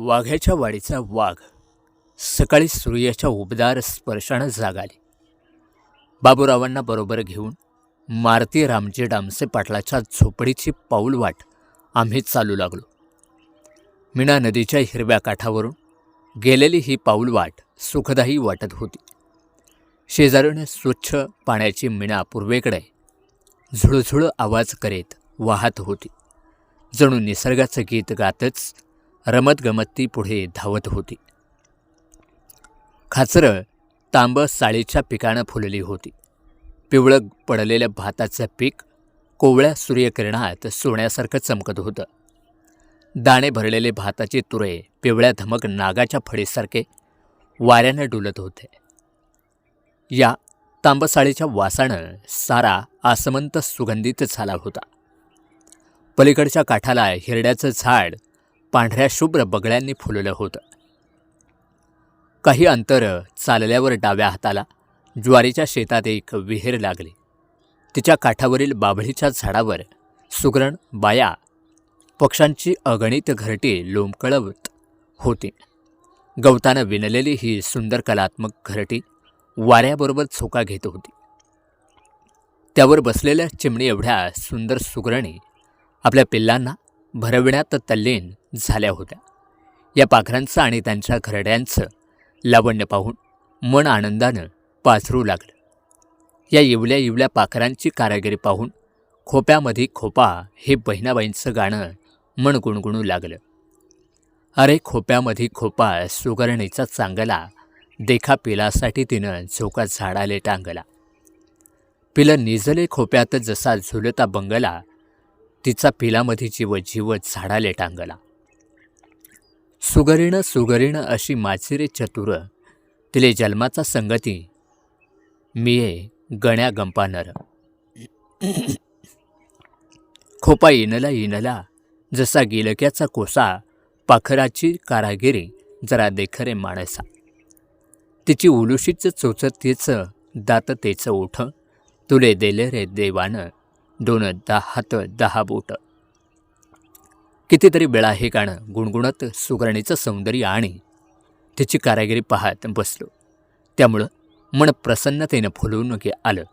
वाघ्याच्या वाडीचा वाघ सकाळी सूर्याच्या उबदार स्पर्शानं जागाले. बाबूरावांना बरोबर घेऊन मारती रामजी डामसे पाटलाच्या झोपडीची पाऊलवाट आम्ही चालू लागलो. मीना नदीच्या हिरव्या काठावरून गेलेली ही पाऊलवाट सुखदायी वाटत होती. शेजारीने स्वच्छ पाण्याची मीना पूर्वेकडे झुळझुळ आवाज करीत वाहत होती. जणू निसर्गाचं गीत गातच रमतगमत ती पुढे धावत होती. खाचरं तांबं साळीच्या पिकानं फुलली होती. पिवळं पडलेलं भाताचं पीक कोवळ्या सूर्यकिरणात सोन्यासारखं चमकत होतं. दाणे भरलेले भाताचे तुरे पिवळ्या धमक नागाच्या फळीसारखे वाऱ्यानं डुलत होते. या तांबसाळीच्या वासानं सारा आसमंत सुगंधित झाला होता. पलीकडच्या काठाला हिरड्याचं झाड पांढऱ्या शुभ्र बगळ्यांनी फुललं होतं. काही अंतर चालल्यावर डाव्या हाताला ज्वारीच्या शेतात एक विहीर लागली. तिच्या काठावरील बाभळीच्या झाडावर सुगरण बाया पक्ष्यांची अगणित घरटी लोंबकळवत होती. गवतानं विणलेली ही सुंदर कलात्मक घरटी वाऱ्याबरोबर झोका घेत होती. त्यावर बसलेल्या चिमणी एवढ्या सुंदर सुगरणी आपल्या पिल्लांना भरविण्यात तल्लीन झाल्या होत्या. या पाखरांचं आणि त्यांच्या घरड्यांचं लावण्य पाहून मन आनंदानं पाझरू लागलं. या इवल्या इवल्या पाखरांची कारागिरी पाहून खोप्यामध्ये खोपा हे बहिणाबाईंचं गाणं मन गुणगुणू लागलं. अरे खोप्यामध्ये खोपा सुगरणीचा चांगला देखा पिलासाठी तिनं झोका झाडाले टांगला. पिलं निजले खोप्यात जसा झुलता बंगला तिचा पिलामध्ये जीव जीव झाडाले टांगला. सुगरीण सुगरीण अशी माचिरे चतुर तिले जन्माचा संगती मिये गण्या गंपानर. खोपा इनला इनला जसा गिलक्याचा कोसा पाखराची कारागिरी जरा देखरे माणसा. तिची उलुशीचं चोचत तिचं दात तेचं ओठ तुले देले रे देवानं दोन दहा हात दहा बोट. कितीतरी वेळा हे गाणं गुणगुणत सुगरणीचं सौंदर्य आणि तिची कारागिरी पाहत बसलो. त्यामुळं मन प्रसन्नतेनं फुलवून गे आलं.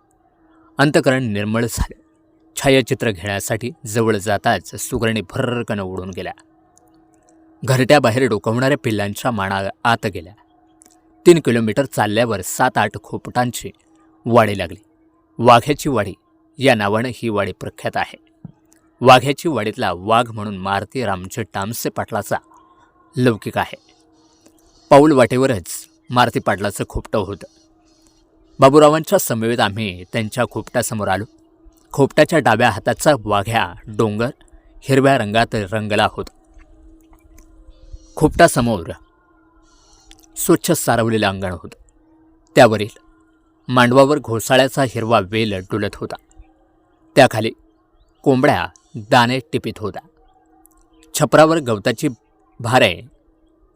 अंतकरण निर्मळ झालं. छायाचित्र घेण्यासाठी जवळ जाताच सुगरणी भर्रकनं उडून गेल्या. घरट्याबाहेर डोकवणाऱ्या पिल्लांच्या माना आत गेल्या. तीन किलोमीटर चालल्यावर सात आठ खोपटांची वाडी लागली. वाघ्याची वाडी या नावानं ही वाडी प्रख्यात आहे. वाघ्याची वाडीतला वाघ म्हणून मारुती रामचे टामसे पाटलाचा लौकिक आहे. पाऊल वाटेवरच मारुती पाटलाचं खोपटं होतं. बाबूरावांच्या समवेत आम्ही त्यांच्या खोपट्यासमोर आलो. खोपट्याच्या डाव्या हाताचा वाघ्या डोंगर हिरव्या रंगात रंगला होता. खोपटासमोर स्वच्छ सारवलेलं अंगण होतं. त्यावरील मांडवावर घोसाळ्याचा हिरवा वेल डुलत होता. त्याखाली कोंबड्या दाणे टिपीत होत्या. छपरावर गवताची भारे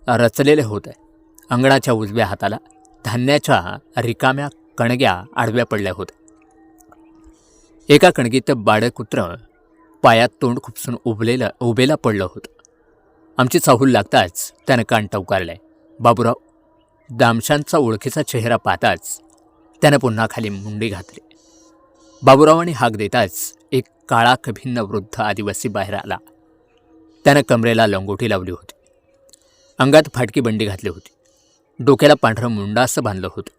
रचलेले होते. अंगणाच्या उजव्या हाताला धान्याच्या रिकाम्या कणग्या आडव्या पडल्या होत्या. एका कणगीत बाळकुत्र पायात तोंड खुपसून उभलेलं उभेला पडलं होतं. आमची चाहूल लागताच त्यानं कान टवकारलाय बाबूराव दामशांचा ओळखीचा चेहरा पाहताच त्यानं पुन्हा खाली मुंडी घातली. बाबूरावांनी हाक देताच एक काळा भिन्न वृद्ध आदिवासी बाहेर आला. त्यानं कमरेला लंगोटी लावली होती. अंगात फाटकी बंडी घातली होती. डोक्याला पांढरं मुंडासं बांधलं होतं.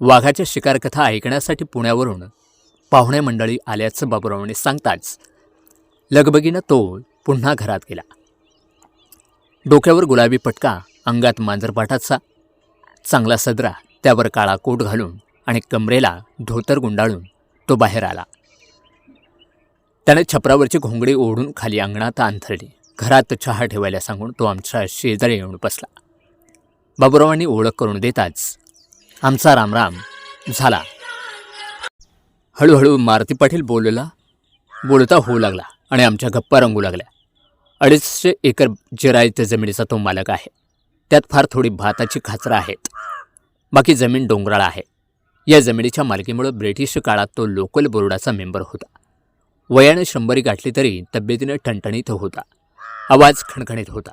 वाघाच्या शिकारकथा ऐकण्यासाठी पुण्यावरून पाहुणे मंडळी आल्याचं बाबूरावांनी सांगताच लगबगीनं तो पुन्हा घरात गेला. डोक्यावर गुलाबी पटका अंगात मांजरपाठाचा चांगला सदरा त्यावर काळा कोट घालून आणि कमरेला धोतर गुंडाळून तो बाहेर आला. त्याने छपरावरची घोंगडी ओढून खाली अंगणात अंथरली घरात चहा ठेवायला सांगून तो आमच्या शेजारी येऊन बसला. बाबुरावांनी ओळख करून देताच आमचा रामराम झाला. हळूहळू मारुती पाटील बोलला बोलता होऊ लागला आणि आमच्या गप्पा रंगू लागल्या. अडीचशे एकर जिरायच्या जमिनीचा तो मालक आहे. त्यात फार थोडी भाताची खाचरं आहेत. बाकी जमीन डोंगराळ आहे. या जमिनीच्या मालकीमुळं ब्रिटिश काळात तो लोकल बोर्डाचा मेंबर होता. वयाने शंभरी गाठली तरी तब्येतीनं ठणठणीत होता. आवाज खणखणीत होता.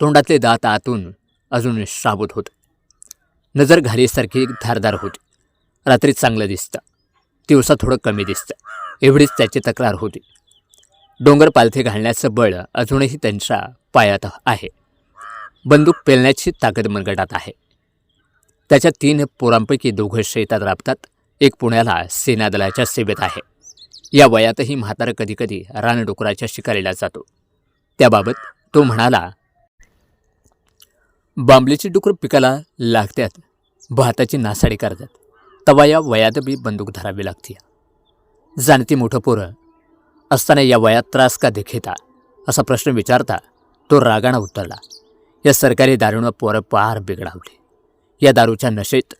तोंडातले दात आतून अजून शाबूत होते. नजर घालीसारखी धारदार होती. रात्री चांगलं दिसतं. दिवसा थोडं कमी दिसतं. एवढीच त्याची तक्रार होती. डोंगर पालथे घालण्याचं बळ अजूनही त्यांच्या पायात आहे. बंदूक पेलण्याची ताकद मनगटात आहे. त्याच्या तीन पोरांपैकी दोघं शेतात राबतात. एक पुण्याला सेनादलाच्या सेवेत आहे. या वयातही म्हातारा कधीकधी रानडुकराच्या शिकारीला जातो. त्याबाबत तो म्हणाला बांबलीची डुकर पिकाला लागतात भाताची नासाडी करतात. तवा या वयात बी बंदूक धरावी लागते जाणती मोठं पोरं असताना या वयात त्रास का देखेता? असा प्रश्न विचारता तो रागानं उत्तरला. या सरकारी दारूनं पोरं पार बिघडावली. या दारूच्या नशेत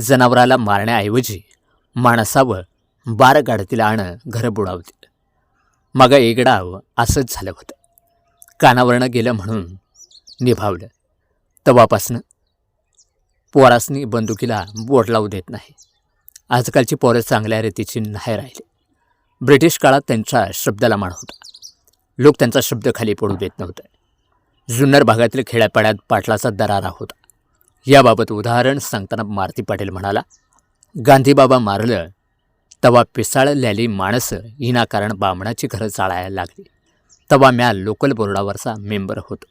जनावराला मारण्याऐवजी माणसावं बार गाडतील आणं घरं बुडावतील मग एकडाव असंच झालं होतं. कानावरनं गेलं म्हणून निभावलं. तवापासनं पोरासनी बंदुकीला बोट लावू देत नाही. आजकालची पोरं चांगल्या रीतीची नाही राहिली. ब्रिटिश काळात त्यांच्या शब्दाला मान होता. लोक त्यांचा शब्द खाली पडू देत नव्हते. जुन्नर भागातील खेड्यापाड्यात पाटलाचा दरारा होता. याबाबत उदाहरण सांगताना मारती पाटील म्हणाला गांधीबाबा मारलं तवा पिसाळलेली माणसं विनाकारण बामणाची घरं चाळायला लागली. तवा म्या लोकल बोर्डावरचा मेंबर होतो.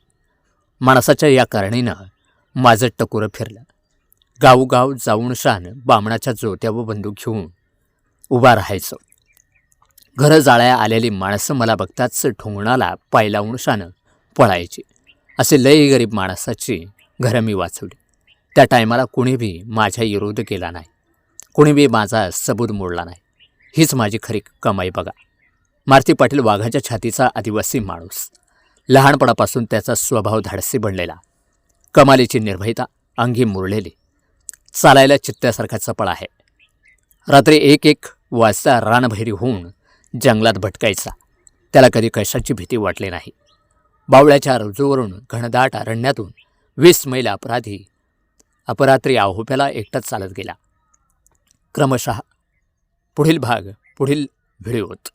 माणसाच्या या कारणीनं माझं टकोरं फिरलं. गावोगाव जाऊन शान बामणाच्या व बंदूक घेऊन उभा राहायचो. घरं जाळ्या आलेली माणसं मला बघताच ठोंगणाला पाय लावून शान पळायची. असे लय गरीब माणसाची घरं मी वाचवली. त्या टायमाला कुणीबी माझ्या विरोध केला नाही. कुणीबी माझा सबूत मोडला नाही. हीच माझी खरी कमाई बघा. मारुती पाटील वाघाच्या छातीचा आदिवासी माणूस. लहानपणापासून त्याचा स्वभाव धाडसी बनलेला. कमालीची निर्भयता अंगी मुरलेली. चालायला चित्त्यासारखा चपळ आहे. रात्री एक एक वाजता रानभैरी होऊन जंगलात भटकायचा. त्याला कधी कशाची भीती वाटली नाही. बावळ्याच्या रुजूवरून घनदाट अरण्यातून वीस मैल अपराधी अपरात्री आहोप्याला एकटाच चालत गेला. क्रमशः पुढील भाग पुढील व्हिडिओत.